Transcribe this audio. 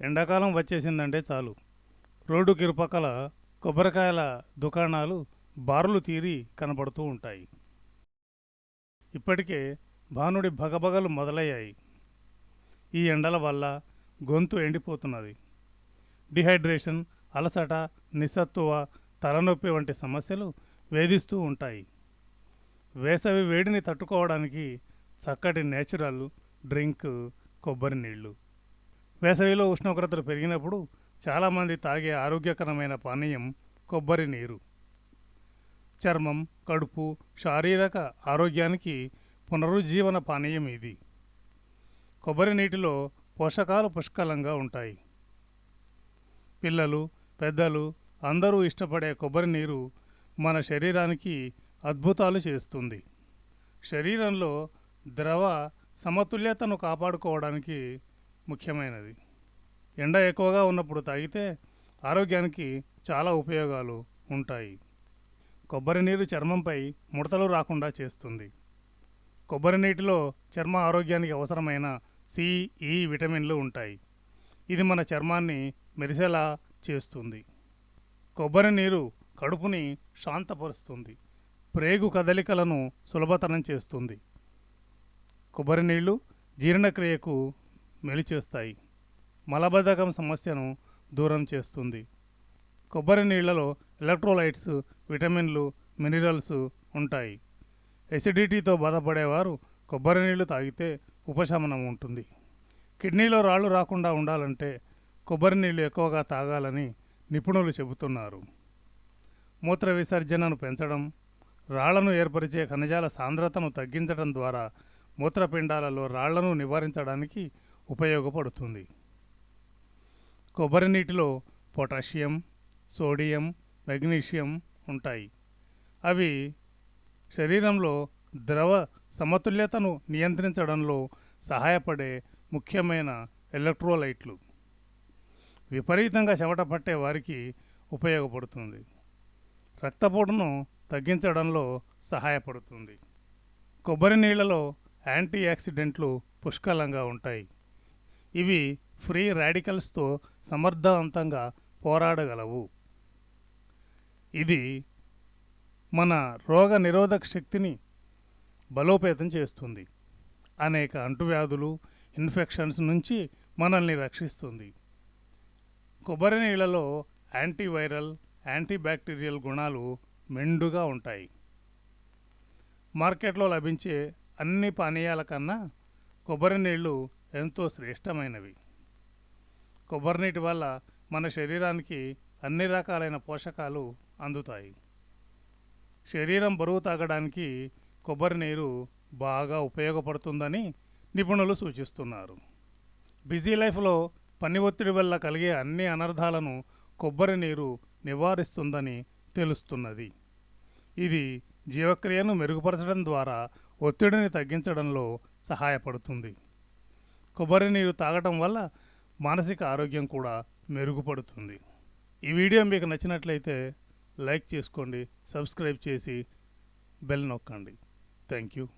ఎండాకాలం వచ్చేసిందంటే చాలు. రోడ్డు కిరుపక్కల కొబ్బరికాయల దుకాణాలు బారులు తీరి కనబడుతూ ఉంటాయి. ఇప్పటికే భానుడి భగభగలు మొదలయ్యాయి. ఈ ఎండల వల్ల గొంతు ఎండిపోతున్నది. డిహైడ్రేషన్ అలసట నిస్సత్తువ తలనొప్పి వంటి సమస్యలు వేధిస్తూ ఉంటాయి. వేసవి వేడిని తట్టుకోవడానికి చక్కటి నేచురల్ డ్రింక్ కొబ్బరి నీళ్ళు. వేసవిలో ఉష్ణోగ్రతలు పెరిగినప్పుడు చాలామంది తాగే ఆరోగ్యకరమైన పానీయం కొబ్బరి నీరు. చర్మం కడుపు శారీరక ఆరోగ్యానికి పునరుజ్జీవన పానీయం ఇది. కొబ్బరి నీటిలో పోషకాలు పుష్కలంగా ఉంటాయి. పిల్లలు పెద్దలు అందరూ ఇష్టపడే కొబ్బరి నీరు మన శరీరానికి అద్భుతాలు చేస్తుంది. శరీరంలో ద్రవ సమతుల్యతను కాపాడుకోవడానికి ముఖ్యమైనది. ఎండ ఎక్కువగా ఉన్నప్పుడు తాగితే ఆరోగ్యానికి చాలా ఉపయోగాలు ఉంటాయి. కొబ్బరి నీరు చర్మంపై ముడతలు రాకుండా చేస్తుంది. కొబ్బరి నీటిలో చర్మ ఆరోగ్యానికి అవసరమైన సి ఈ విటమిన్లు ఉంటాయి. ఇది మన చర్మాన్ని మెరిసేలా చేస్తుంది. కొబ్బరి నీరు కడుపుని శాంతపరుస్తుంది. ప్రేగు కదలికలను సులభతరం చేస్తుంది. కొబ్బరి నీళ్ళు జీర్ణక్రియకు మెలిచేస్తాయి మలబద్ధకం సమస్యను దూరం చేస్తుంది. కొబ్బరి నీళ్ళలో ఎలక్ట్రోలైట్స్ విటమిన్లు మినరల్స్ ఉంటాయి. ఎసిడిటీతో బాధపడేవారు కొబ్బరి నీళ్ళు తాగితే ఉపశమనం ఉంటుంది. కిడ్నీలో రాళ్ళు రాకుండా ఉండాలంటే కొబ్బరి నీళ్ళు ఎక్కువగా తాగాలని నిపుణులు చెబుతున్నారు. మూత్ర విసర్జనను పెంచడం రాళ్ళను ఏర్పరిచే ఖనిజాల సాంద్రతను తగ్గించడం ద్వారా మూత్రపిండాలలో రాళ్ళను నివారించడానికి ఉపయోగపడుతుంది. కొబ్బరి నీటిలో పొటాషియం సోడియం మెగ్నీషియం ఉంటాయి. అవి శరీరంలో ద్రవ సమతుల్యతను నియంత్రించడంలో సహాయపడే ముఖ్యమైన ఎలక్ట్రోలైట్లు. విపరీతంగా చెమట పట్టే వారికి ఉపయోగపడుతుంది. రక్తపోటును తగ్గించడంలో సహాయపడుతుంది. కొబ్బరి నీళ్ళలో యాంటీ ఆక్సిడెంట్లు పుష్కలంగా ఉంటాయి. ఇవి ఫ్రీ రాడికల్స్తో సమర్థవంతంగా పోరాడగలవు. ఇది మన రోగ నిరోధక శక్తిని బలోపేతం చేస్తుంది. అనేక అంటువ్యాధులు ఇన్ఫెక్షన్స్ నుంచి మనల్ని రక్షిస్తుంది. కొబ్బరి నీళ్ళలో యాంటీవైరల్ యాంటీబ్యాక్టీరియల్ గుణాలు మెండుగా ఉంటాయి. మార్కెట్లో లభించే అన్ని పానీయాల కన్నా కొబ్బరి నీళ్ళు ఎంతో శ్రేష్టమైనవి. కొబ్బరి నీటి వల్ల మన శరీరానికి అన్ని రకాలైన పోషకాలు అందుతాయి. శరీరం బరువు తాగడానికి కొబ్బరి నీరు బాగా ఉపయోగపడుతుందని నిపుణులు సూచిస్తున్నారు. బిజీ లైఫ్లో పని ఒత్తిడి వల్ల కలిగే అన్ని అనర్థాలను కొబ్బరి నీరు నివారిస్తుందని తెలుస్తున్నది. ఇది జీవక్రియను మెరుగుపరచడం ద్వారా ఒత్తిడిని తగ్గించడంలో సహాయపడుతుంది. కొబ్బరి నీరు తాగటం వల్ల మానసిక ఆరోగ్యం కూడా మెరుగుపడుతుంది. ఈ వీడియో మీకు నచ్చినట్లయితే లైక్ చేసుకోండి సబ్స్క్రైబ్ చేసి బెల్ నొక్కండి. Thank you.